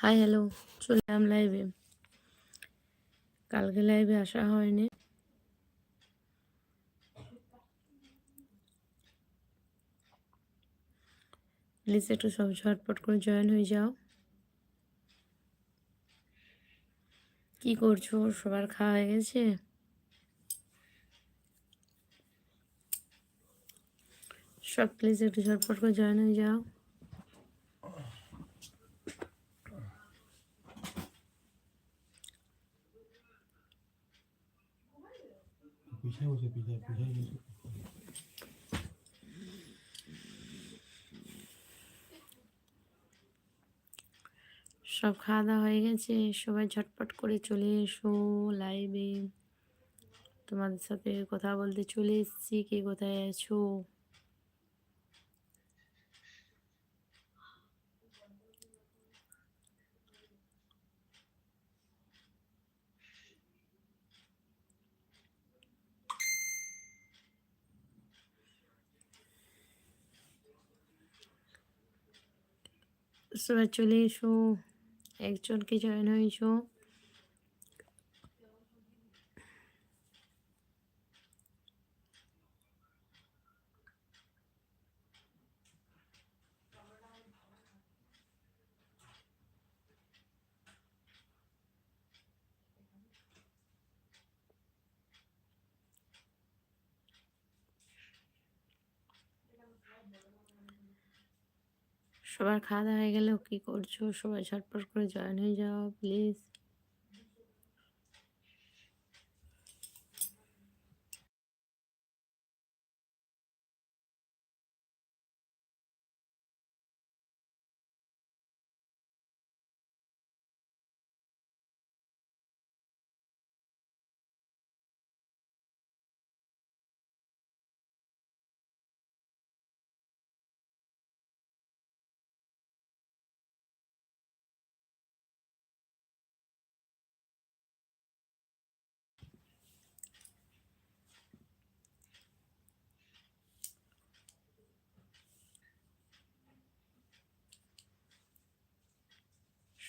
High, hello. চলে এলাম লাইভে কালকে লাইভে আসা হয়নি। প্লিজ একটু সব ঝটপট করে জয়েন হয়ে যাও। কি করছ? সবার খাওয়া হয়ে গেছে? সব প্লিজ একটু ঝটপট করে জয়েন হয়ে যাও পিছায় বসে পিছায় পিছায় বসে সব খাওয়া দাওয়া হয়ে গেছে, সবাই ঝটপট করে চলে এসো লাইভে তোমাদের সাথে কথা বলতে চলে এসছি, কে কোথায় আছো? সবাই চলে এসো একজনকে জয়েন হয়েছো সবার খাওয়া দাওয়া হয়ে গেলেও কী করছ? সবাই ঝটপট করে জয়েন হয়ে যাও প্লিজ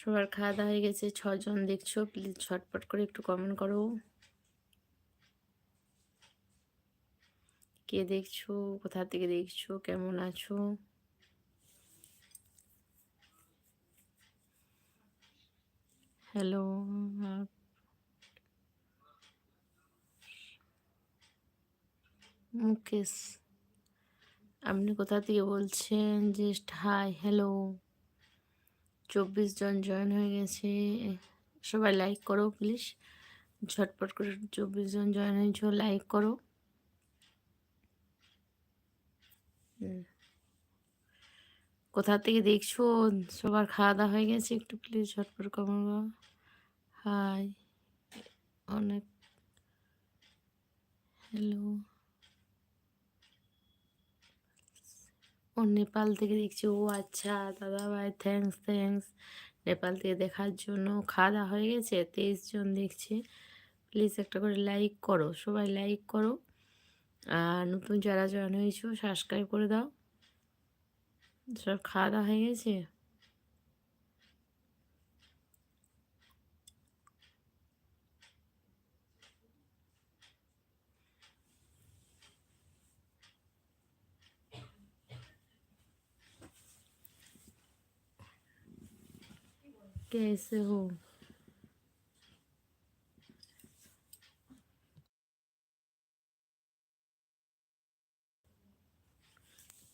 সবার খাওয়া দাওয়া হয়ে গেছে, ছজন দেখছ প্লিজ ঝটপট করে একটু কমেন্ট করো। কে দেখছ, কোথা থেকে দেখছ, কেমন আছো? হ্যালো মুকেশ, আপনি কোথা থেকে বলছেন? জাস্ট হাই হ্যালো চব্বিশ জন জয়েন হয়ে গেছে। সবাই লাইক করো প্লিজ ঝটপট করে চব্বিশ জন জয়েন হয়েছ লাইক করো। কোথা থেকে দেখছ? সবার খাওয়া দাওয়া হয়ে গেছে, একটু প্লিজ ঝটপট কমাবো হাই অনেক। হ্যালো ও নেপাল থেকে দেখছি, ও আচ্ছা দাদা ভাই থ্যাংকস থ্যাংকস নেপাল থেকে দেখার জন্য খাওয়া দাওয়া হয়ে গেছে, তেইশ জন দেখছে। প্লিজ একটা করে লাইক করো, সবাই লাইক করো। আর নতুন যারা জয়েন হয়েছো সাবস্ক্রাইব করে দাও। সব খাওয়া দাওয়া হয়ে গেছে? कैसे हो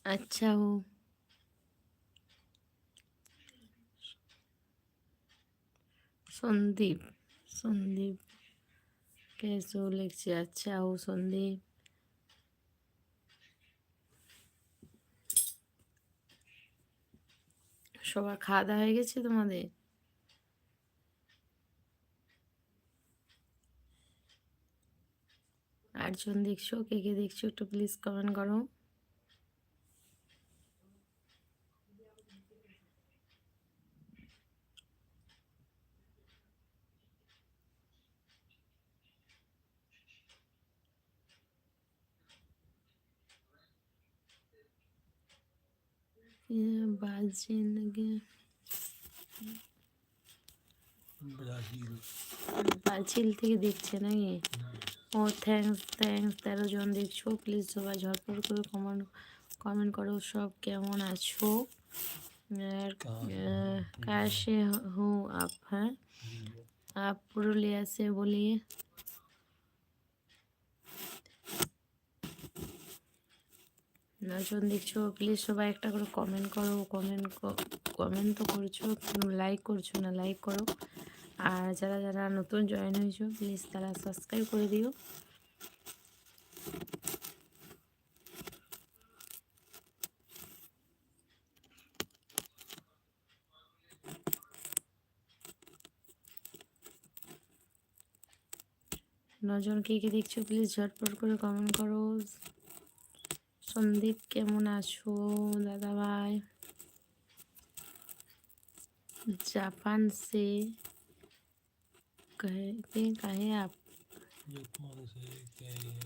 अच्छा हो সন্দীপ সন্দীপ কেসো লিখছে আচ্ছা ও সন্দীপ সবার খাওয়া দাওয়া হয়ে গেছে তোমাদের আটজন দেখছো কে কে দেখছো একটু প্লিজ কমেন্ট করো बात जिंदगी ব্রাজিল পাঁচিল থেকে দেখছে নাকি ও থ্যাঙ্কস থ্যাঙ্কস তেরো জন দেখছো প্লিজ সবাই ঝটপট করে কমেন্ট কমেন্ট করো সব কেমন আছো আর আহ, कैसे हो आप हैं आप पुरुलिया से बोलिए নজন দেখছো প্লিজ সবাই একটা করে কমেন্ট করো কমেন্ট কমেন্ট তো করছো লাইক করছো না লাইক করো আর যারা যারা নতুন জয়েন হয়েছো প্লিজ তারা সাবস্ক্রাইব করে দিও। নজন কে কে দেখছ প্লিজ ঝটপট করে কমেন্ট করো। সন্দীপ, কেমন আছো? দাদা ভাই জাপান সে? कहते कहे आप जापान से क्या है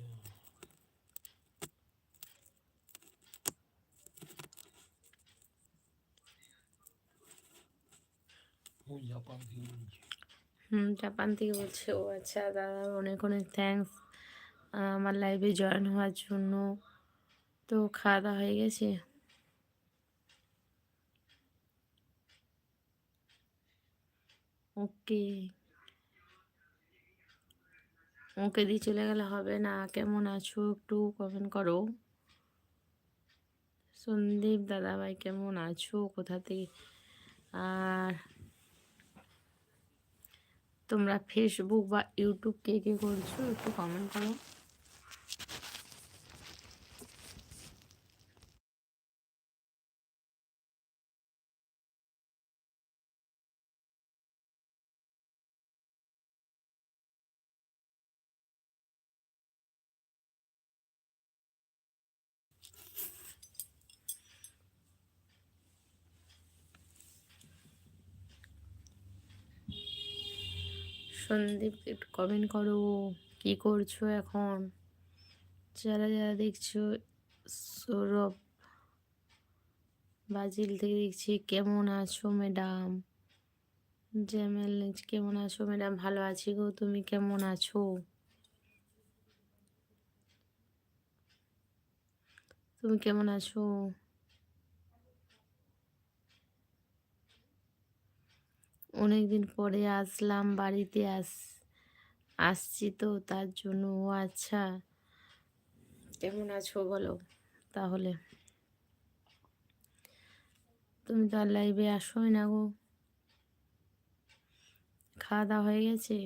वो जापान থেকে বলছি হুম জাপান থেকে বলছে ও আচ্ছা দাদা অনেক অনেক থ্যাঙ্কস আমার লাইভে জয়েন হওয়ার জন্য তো খাওয়া দাওয়া হয়ে গেছে ওকে ওকে দিয়ে চলে গেলে হবে না। কেমন আছো একটু কমেন্ট করো। সন্দীপ দাদা ভাই কেমন আছো? কোথা থেকে? আর তোমরা ফেসবুক বা ইউটিউব কে কে করছ একটু কমেন্ট করো। সন্দীপ, একটু কমেন্ট করো, কি করছ এখন? যারা যারা দেখছ, সৌরভ ব্রাজিল থেকে দেখছি, কেমন আছো ম্যাডাম জ্যামেল কেমন আছো ম্যাডাম ভালো আছি গো, তুমি কেমন আছো? তুমি কেমন আছো? অনেক দিন পরে আসলাম বাড়িতে আস, আসছি তো তার জন্য। ও আচ্ছা কেমন আছো বলো তাহলে? তুমি তো আর লাইভে আসোই না গো। খাওয়া দাওয়া হয়ে গেছে?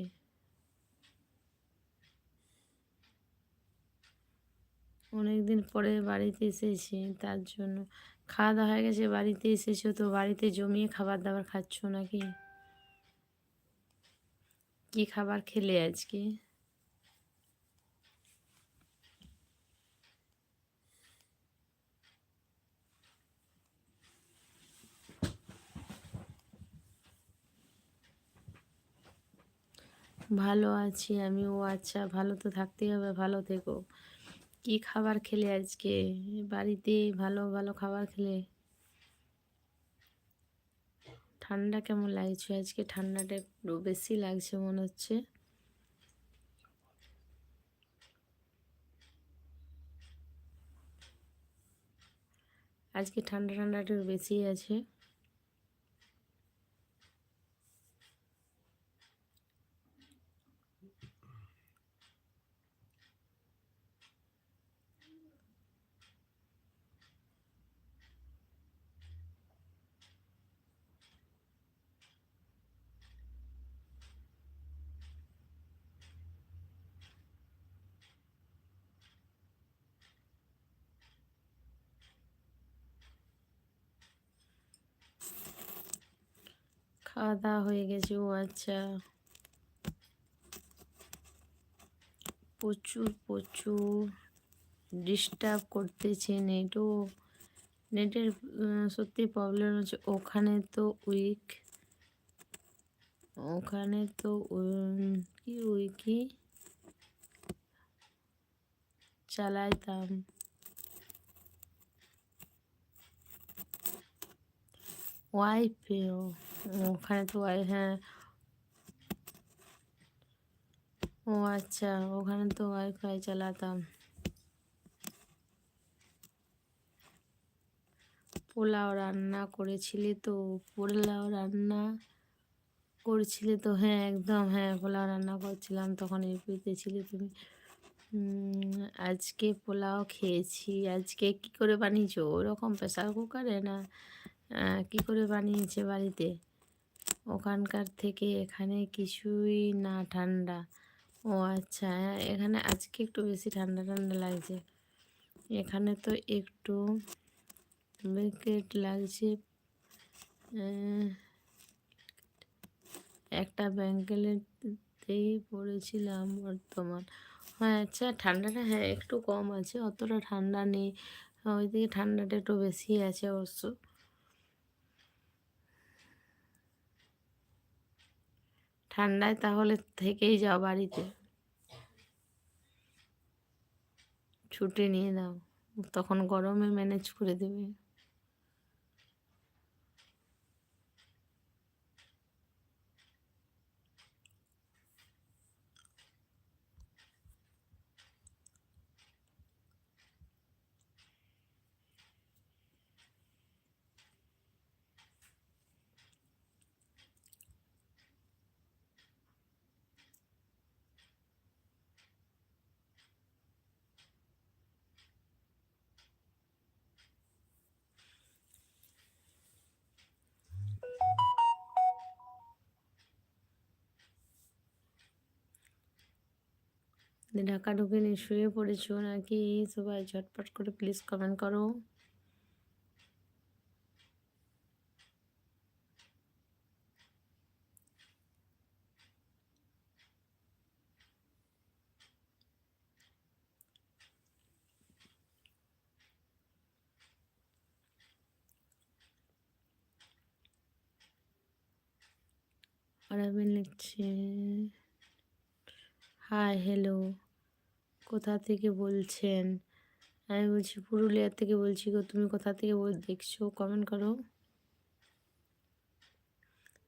অনেক দিন পরে বাড়িতে এসেছি তার জন্য। খাওয়া দাওয়া হয়ে গেছে, বাড়িতে এসেছ তো বাড়িতে জমিয়ে খাবার দাবার খাচ্ছ নাকি? কি খাবার খেলে আজকে? ভালো আছি আমি ও আচ্ছা ভালো তো থাকতেই হবে, ভালো থেকো। কি খাবার খেলে আজকে? বাড়িতে ভালো ভালো খাবার খেলে? ঠান্ডা কেমন লাগছে? আজকে ঠান্ডাটা একটু বেশি লাগছে মনে হচ্ছে। আজকে ঠান্ডা ঠান্ডাটা বেশি আছে। দাওয়া হয়ে গেছে, ও আচ্ছা। প্রচুর প্রচুর ডিস্টার্ব করতেছে নেটও নেটের সত্যি প্রবলেম হচ্ছে, ওখানে তো উইক ওখানে তো কি উইকি চালাইতাম। ওয়াইফেও ওখানে তো হ্যাঁ। ও আচ্ছা ওখানে তো ওয়াইফাই চালাতাম। পোলাও রান্না করেছিলি তো, পোলাও রান্না করেছিলে তো হ্যাঁ একদম হ্যাঁ পোলাও রান্না করছিলাম, তখন ইউপিতে ছিলে তুমি। আজকে পোলাও খেয়েছি, আজকে কি করে বানিয়েছো? ওরকম প্রেসার কুকারে না? কি করে বানিয়েছে বাড়িতে? ওখানকার থেকে এখানে কিছুই না ঠান্ডা। ও আচ্ছা এখানে আজকে একটু বেশি ঠান্ডা ঠান্ডা লাগছে। এখানে তো একটু ব্ল্যাঙ্কেট লাগছে। একটা ব্যাঙ্কেলেতেই পড়েছিলাম বর্তমান। হ্যাঁ আচ্ছা ঠান্ডাটা হ্যাঁ একটু কম আছে, অতটা ঠান্ডা নেই। ওইদিকে ঠান্ডাটা একটু বেশি আছে অবশ্য। ঠান্ডায় তাহলে থেকেই যাও বাড়িতে। ছুটি নিয়ে নাও। তখন গরমে ম্যানেজ করে দেবে। ঢাকা ঢুকে নিয়ে শুয়ে পড়েছো নাকি সবাই ঝটপট করে প্লিজ কমেন্ট করো। আরাবিন লিখছে হাই হ্যালো কোথা থেকে বলছেন? আমি বলছি পুরুলিয়া থেকে বলছি গো, তুমি কোথা থেকে বল- দেখছ? কমেন্ট করো।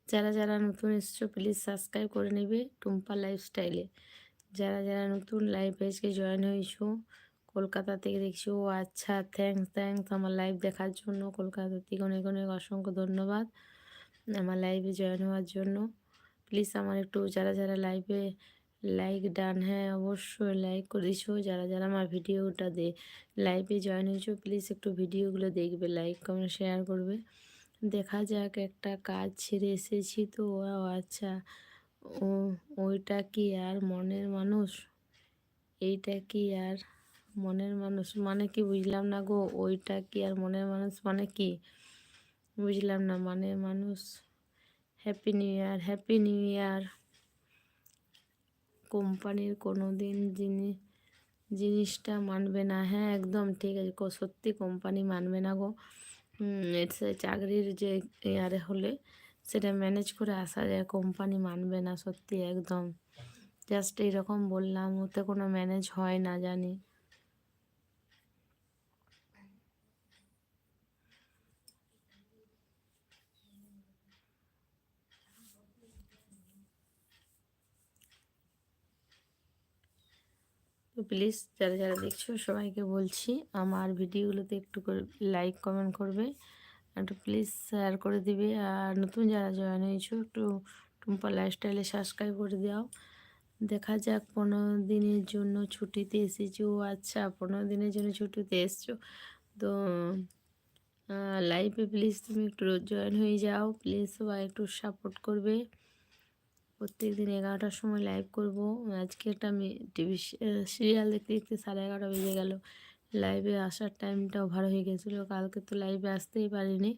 যারা যারা নতুন এসছো প্লিজ সাবস্ক্রাইব করে নেবে টুম্পা লাইফস্টাইলে যারা যারা নতুন লাইভ পেজকে জয়েন হয়েছো, কলকাতা থেকে দেখছি, ও আচ্ছা থ্যাংকস থ্যাংকস আমার লাইভ দেখার জন্য। কলকাতা থেকে অনেক অনেক অসংখ্য ধন্যবাদ আমার লাইভে জয়েন হওয়ার জন্য। প্লিজ আমার একটু যারা যারা লাইভে লাইক ডান হ্যাঁ অবশ্যই লাইক করেছ। যারা যারা আমার ভিডিওটা দে লাইভে জয়েন হয়েছো প্লিজ একটু ভিডিওগুলো দেখবে লাইক কমেন্ট শেয়ার করবে। দেখা যাক, একটা কাজ ছেড়ে এসেছি তো ও আচ্ছা। ও, ওইটা কি আর মনের মানুষ? এইটা কি আর মনের মানুষ? মানে কি বুঝলাম না গো, ওইটা কি আর মনের মানুষ মানে কি? বুঝলাম না মানে মানুষ। Happy new year happy new year কোম্পানির কোনো দিন জিনিস জিনিসটা মানবে না। হ্যাঁ একদম ঠিক আছে। সত্যি কোম্পানি মানবে না গো। চাকরির যে ইয়ারে হলে সেটা ম্যানেজ করে আসা যায়। কোম্পানি মানবে না সত্যি একদম। জাস্ট এইরকম বললাম, ওতে কোনো ম্যানেজ হয় না জানি। তো প্লিজ যারা যারা দেখছ সবাইকে বলছি আমার ভিডিওগুলোতে একটু করে লাইক, কমেন্ট করবে। একটু প্লিজ শেয়ার করে দিবে। আর নতুন যারা জয়েন হয়েছো, একটু টুম্পা লাইফস্টাইলে সাবস্ক্রাইব করে দাও। দেখা যাক পনেরো দিনের জন্য ছুটিতে এসেছ। ও আচ্ছা পনেরো দিনের জন্য ছুটিতে এসছো। তো লাইভে প্লিজ তুমি একটু জয়েন হয়ে যাও। প্লিজ সবাই একটু সাপোর্ট করবে। প্রত্যেক দিন এগারোটার সময় লাইভ করব। আজকে একটা টিভি সিরিয়াল দেখতে দেখতে সাড়ে এগারোটা বেজে গেল। লাইভে আসার টাইমটা ওভার হয়ে গেছিল। কালকে তো লাইভে আসতেই পারিনি।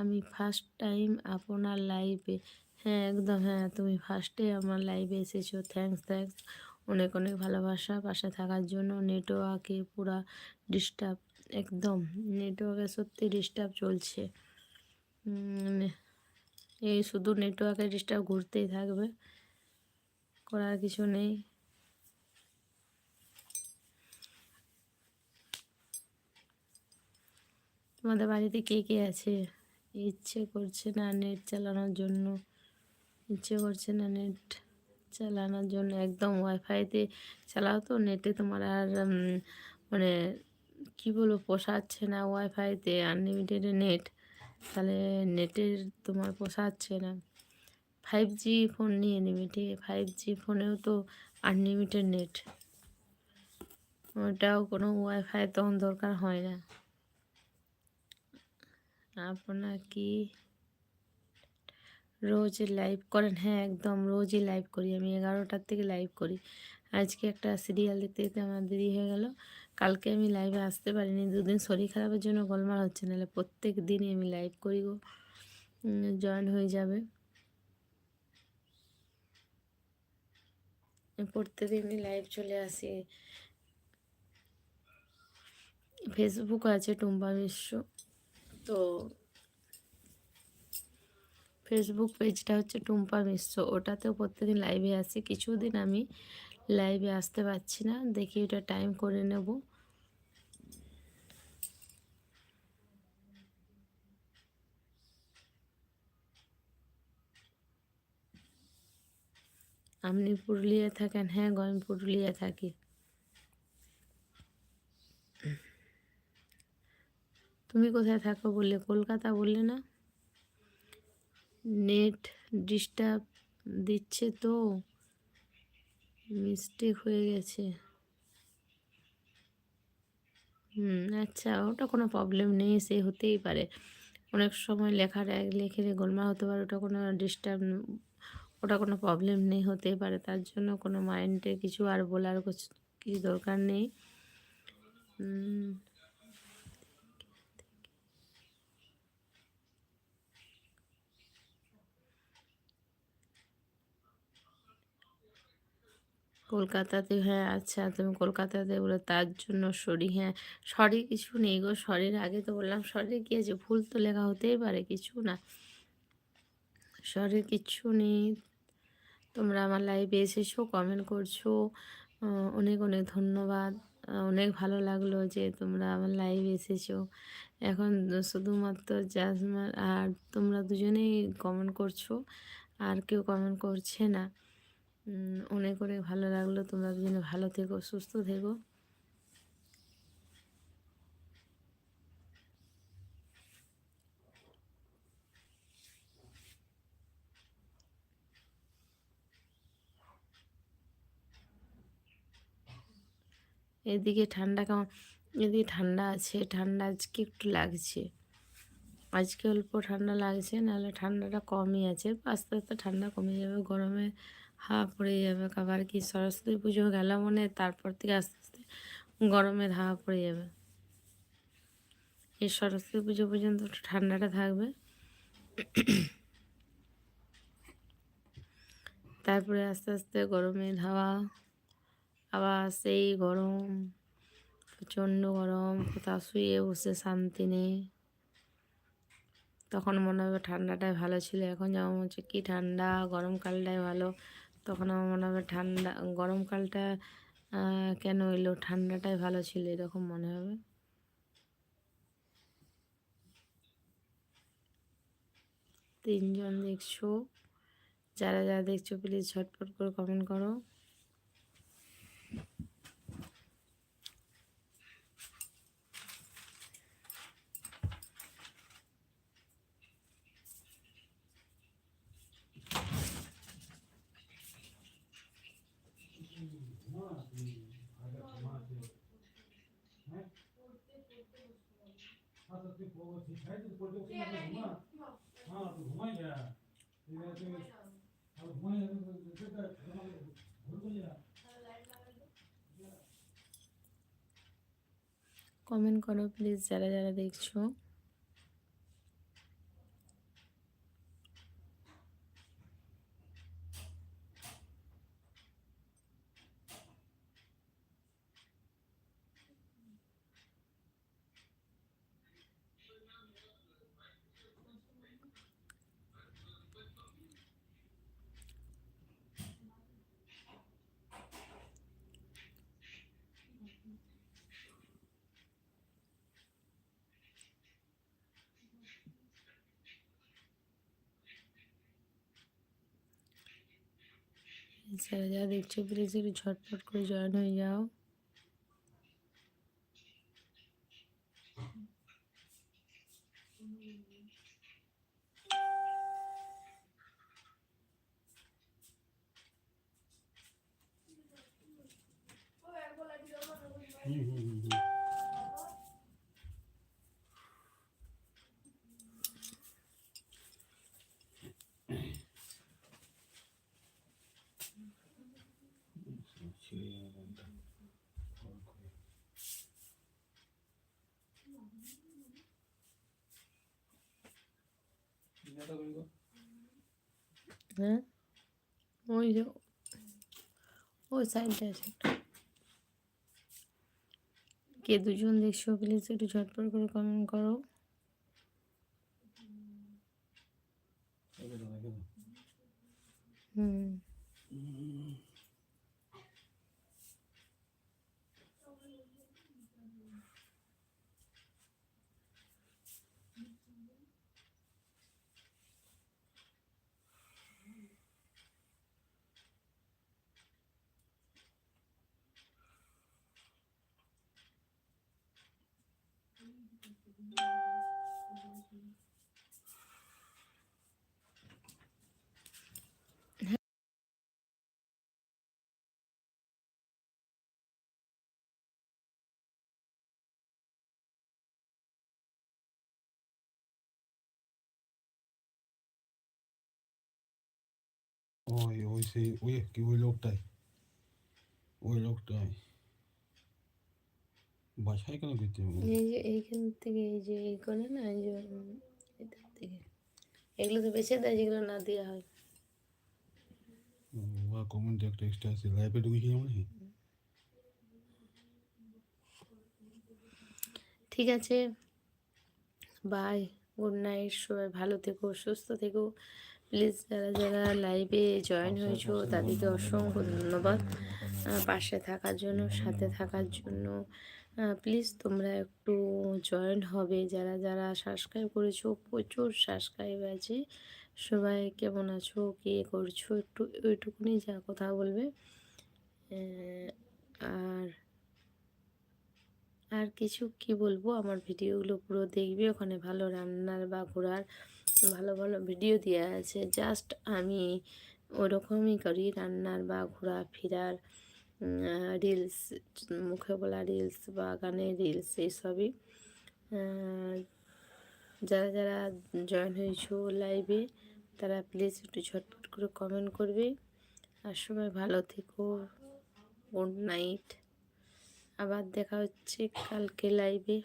আমি ফার্স্ট টাইম আপনার লাইভে হ্যাঁ একদম হ্যাঁ তুমি ফার্স্টে আমার লাইভে এসেছ। থ্যাঙ্কস থ্যাঙ্কস অনেক অনেক ভালোবাসা। পাশে থাকার জন্য নেটওয়ার্কে পুরা ডিস্টার্ব একদম নেটওয়ার্কে সত্যি ডিস্টার্ব চলছে। এই শুধু নেটওয়ার্কের ডিস্টার্ব ঘুরতেই থাকবে। করার কিছু নেই। তোমাদের বাড়িতে কে কে আছে? ইচ্ছে করছে না নেট চালানোর জন্য। ইচ্ছে করছে না নেট চালানোর জন্য। একদম ওয়াইফাইতে চালাও তো নেটে তোমার আর মানে কী বলব, পোষাচ্ছে না ওয়াইফাইতে আনলিমিটেড নেট তাহলে নেটের তোমার পোষাচ্ছে না। ফাইভ জি ফোন নিয়ে নিবি, ঠিক আছে? ফাইভ জি ফোনেও তো আনলিমিটেড নেট ওটাও কোনো ওয়াইফাই তখন দরকার হয় না। আপনার কি রোজ লাইভ করেন? হ্যাঁ একদম রোজই লাইভ করি। আমি এগারোটার থেকে লাইভ করি। আজকে একটা সিরিয়াল দেখতে দেখতে আমার দেরি হয়ে গেল। কালকে আমি লাইভে আসতে পারিনি। দুদিন শরীর খারাপের জন্য গোলমাল হচ্ছে, নাহলে প্রত্যেক দিনই আমি লাইভ করি গো। জয়েন হয়ে যাবে। প্রত্যেকদিনই লাইভ চলে আসি। ফেসবুক আছে টুম্পা মিশ্র। তো ফেসবুক পেজটা হচ্ছে টুম্পা মিশ্র। ওটাতেও প্রত্যেকদিন লাইভে আসি। কিছুদিন আমি লাইভে আসতে পারছি না। দেখি ওটা টাইম করে নেব। আপনি পুরুলিয়ায় থাকেন? হ্যাঁ গো, আমি পুরুলিয়ায় থাকি। তুমি কোথায় থাকো বললে? কলকাতা বললে না? নেট ডিস্টার্ব দিচ্ছে তো। মিস্টেক হয়ে গেছে। হুম আচ্ছা ওটা কোনো প্রবলেম নেই, সে হতেই পারে। অনেক সময় লেখার এক লেখে গোলমা হতে পারে, ওটা কোনো ডিস্টার্ব ওটা কোনো প্রবলেম নেই, হতে পারে। তার জন্য কোনো মাইন্ডে কিছু আর বলার কিছু দরকার নেই। কলকাতাতে হ্যাঁ আচ্ছা তুমি কলকাতাতে বলে তার জন্য সরি হ্যাঁ সরি কিছু নেই গো, সরির আগে তো বললাম সরি, কি আছে? ভুল তো লেখা হতেই পারে, কিছু না। সরির কিচ্ছু নেই। তোমরা আমার লাইভে এসেছ কমেন্ট করছ অনেক অনেক ধন্যবাদ। অনেক ভালো লাগল যে তোমরা আমার লাইভে এসেছ। এখন শুধুমাত্র জাজমার আর তোমরা দুজনেই কমেন্ট করছ, আর কেউ কমেন্ট করছে না। অনেক অনেক ভালো লাগল। তোমরা দুজনে ভালো থেকো, সুস্থ থেকো। এদিকে ঠান্ডা কেমন? এদিকে ঠান্ডা আছে, ঠান্ডা আজকে একটু লাগছে। আজকে অল্প ঠান্ডা লাগছে, নাহলে ঠান্ডাটা কমই আছে। আস্তে আস্তে ঠান্ডা কমে যাবে, গরমে হাওয়া পড়ে যাবে, আবার কি সরস্বতী পুজো গেল মনে, তারপর থেকে আস্তে আস্তে গরমের হাওয়া পড়ে যাবে। এই সরস্বতী পুজো পর্যন্ত ঠান্ডাটা থাকবে। তারপরে আস্তে আস্তে গরমের হাওয়া আবার সেই গরম, প্রচণ্ড গরম, কোথাও শুয়ে বসে শান্তি নেই। তখন মনে হবে ঠান্ডাটাই ভালো ছিল, এখন যেমন হচ্ছে কি ঠান্ডা, গরমকালটাই ভালো। তখন আমার মনে হবে ঠান্ডা গরমকালটা কেন এলো? ঠান্ডাটাই ভালো ছিল, এরকম মনে হবে। তিনজন দেখছ, যারা যারা দেখছ প্লিজ ঝটপট করে কমেন্ট করো। কমেন্ট করো প্লিজ যারা যারা দেখছ। যারা যারা দেখছ প্লিজ একটু ঝটপট করে জয়েন হয়ে যাও হুম হুম হুম হুম। ছিঁড়ে গেল গানটা। ফল করে। চিন্তাটা করি গো। হ্যাঁ ওই যে ওই সাইডটা আছে কে দুজন দেখছ প্লিজ একটু ঝটপট করে কমেন্ট করো। হুম ওই ওই সেই ওই কি ওই লোকটাই ওই লোকটাই বাসায় কেন করতে হবে এই যে এইখান থেকে এই যে এই করে না এই যে এটার থেকে এগুলো তো বেছে দেয় যেগুলো না দেওয়া হয় ওয়া কমেন্ট একটা এক্সট্রা আছে লাইভে ঢুকেছি মনে হয় ঠিক আছে। বাই গুড নাইট সবাই। ভালো থেকো সুস্থ থেকো। প্লিজ যারা যারা লাইভে জয়েন হয়েছো তাদেরকে অসংখ্য ধন্যবাদ। পাশে থাকার জন্য সাথে থাকার জন্য। প্লিজ তোমরা একটু জয়েন হবে। যারা যারা সাবস্ক্রাইব করেছ প্রচুর সাবস্ক্রাইব আছে। সবাই কেমন আছো? কে করছ? একটু ওইটুকুনি যা কথা বলবে। আর আর কিছু কি বলব? আমার ভিডিওগুলো পুরো দেখবে। ওখানে ভালো রান্নার বা ঘোরার ভালো ভালো ভিডিও দেওয়া আছে। জাস্ট আমি ওরকমই করি রান্নার বা ঘোরাফেরার রিলস মুখে বলা রিলস বা গানের রিলস এইসবই। যারা যারা জয়েন হয়েছো লাইভে তারা প্লিজ একটু ঝটপট করে কমেন্ট করবে। আর সবাই ভালো থেকো। গুড নাইট আবার দেখা হচ্ছে কালকে লাইভে